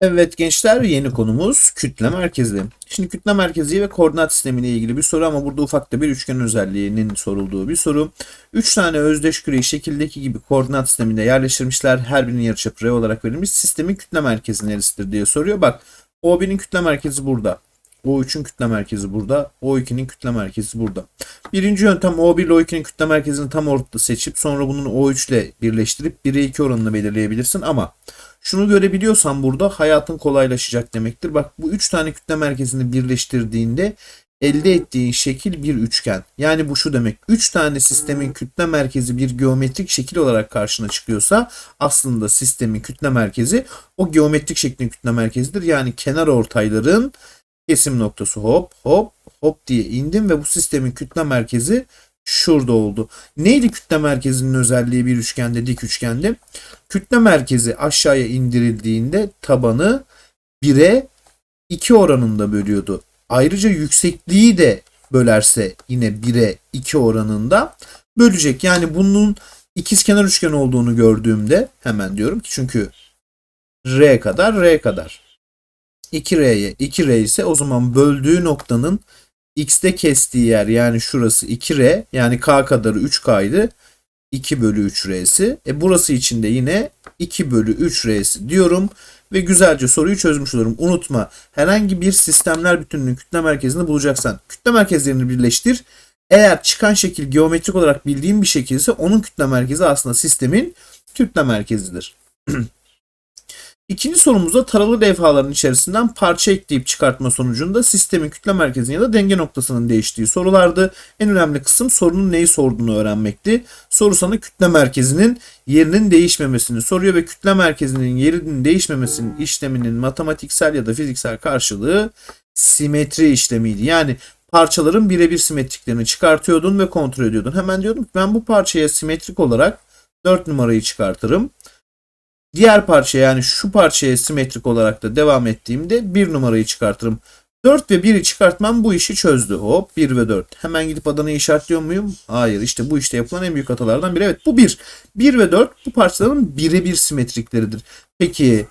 Evet gençler yeni konumuz kütle merkezi. Şimdi kütle merkezi ve koordinat sistemiyle ilgili bir soru ama burada ufak da bir üçgen özelliğinin sorulduğu bir soru. 3 tane özdeş küreyi şekildeki gibi koordinat sisteminde yerleştirmişler. Her birinin yarıçapı R olarak verilmiş. Sistemin kütle merkezi neresidir diye soruyor. Bak O1'in kütle merkezi burada. O3'ün kütle merkezi burada. O2'nin kütle merkezi burada. Birinci yöntem O1 ile O2'nin kütle merkezini tam ortada seçip sonra bunun O3 ile birleştirip 1'e 2 oranını belirleyebilirsin ama şunu görebiliyorsan burada hayatın kolaylaşacak demektir. Bak bu 3 tane kütle merkezini birleştirdiğinde elde ettiğin şekil bir üçgen. Yani bu şu demek. 3 tane sistemin kütle merkezi bir geometrik şekil olarak karşına çıkıyorsa aslında sistemin kütle merkezi o geometrik şeklin kütle merkezidir. Yani kenar ortayların kesim noktası hop hop hop diye indim ve bu sistemin kütle merkezi şurada oldu. Neydi kütle merkezinin özelliği bir üçgende, dik üçgende? Kütle merkezi aşağıya indirildiğinde tabanı 1'e 2 oranında bölüyordu. Ayrıca yüksekliği de bölerse yine 1'e 2 oranında bölecek. Yani bunun ikizkenar üçgen olduğunu gördüğümde hemen diyorum ki çünkü R kadar R kadar. 2R'ye 2R ise o zaman böldüğü noktanın X'te kestiği yer yani şurası 2R yani K kadarı 3K'ydı. 2 bölü 3R'si. E burası için de yine 2 bölü 3R'si diyorum ve güzelce soruyu çözmüş olurum. Unutma herhangi bir sistemler bütününün kütle merkezini bulacaksan kütle merkezlerini birleştir. Eğer çıkan şekil geometrik olarak bildiğin bir şekilse onun kütle merkezi aslında sistemin kütle merkezidir. İkinci sorumuzda taralı levhaların içerisinden parça ekleyip çıkartma sonucunda sistemin kütle merkezinin ya da denge noktasının değiştiği sorulardı. En önemli kısım sorunun neyi sorduğunu öğrenmekti. Soru sana kütle merkezinin yerinin değişmemesini soruyor ve kütle merkezinin yerinin değişmemesinin işleminin matematiksel ya da fiziksel karşılığı simetri işlemiydi. Yani parçaların birebir simetriklerini çıkartıyordun ve kontrol ediyordun. Hemen diyordum ki ben bu parçaya simetrik olarak 4 numarayı çıkartırım. Diğer parça yani şu parçaya simetrik olarak da devam ettiğimde 1 numarayı çıkartırım. 4 ve 1'i çıkartmam bu işi çözdü. Hop 1 ve 4. Hemen gidip Adana'yı işaretliyor muyum? Hayır işte bu işte yapılan en büyük hatalardan biri. Evet bu 1. 1 ve 4 bu parçaların birebir simetrikleridir. Peki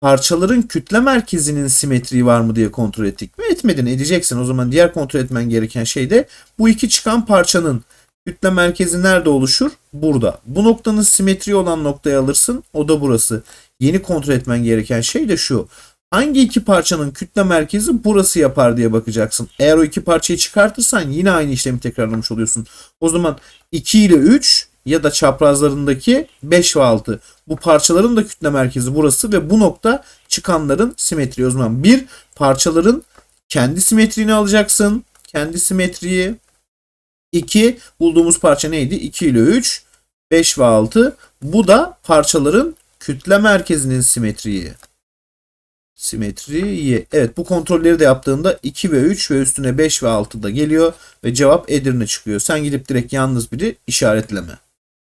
parçaların kütle merkezinin simetriği var mı diye kontrol ettik mi? Etmedin edeceksin. O zaman diğer kontrol etmen gereken şey de bu iki çıkan parçanın Kütle merkezi nerede oluşur? Burada. Bu noktanın simetri olan noktayı alırsın. O da burası. Yeni kontrol etmen gereken şey de şu. Hangi iki parçanın kütle merkezi burası yapar diye bakacaksın. Eğer o iki parçayı çıkartırsan yine aynı işlemi tekrarlamış oluyorsun. O zaman 2 ile 3 ya da çaprazlarındaki 5 ve 6. Bu parçaların da kütle merkezi burası ve bu nokta çıkanların simetri. O zaman bir parçaların kendi simetriğini alacaksın. Kendi simetriyi 2 bulduğumuz parça neydi? 2 ile 3, 5 ve 6. Bu da parçaların kütle merkezinin simetriği. Simetriyi. Evet bu kontrolleri de yaptığında 2 ve 3 ve üstüne 5 ve 6 da geliyor ve cevap Edirne çıkıyor. Sen gidip direkt yalnız biri işaretleme.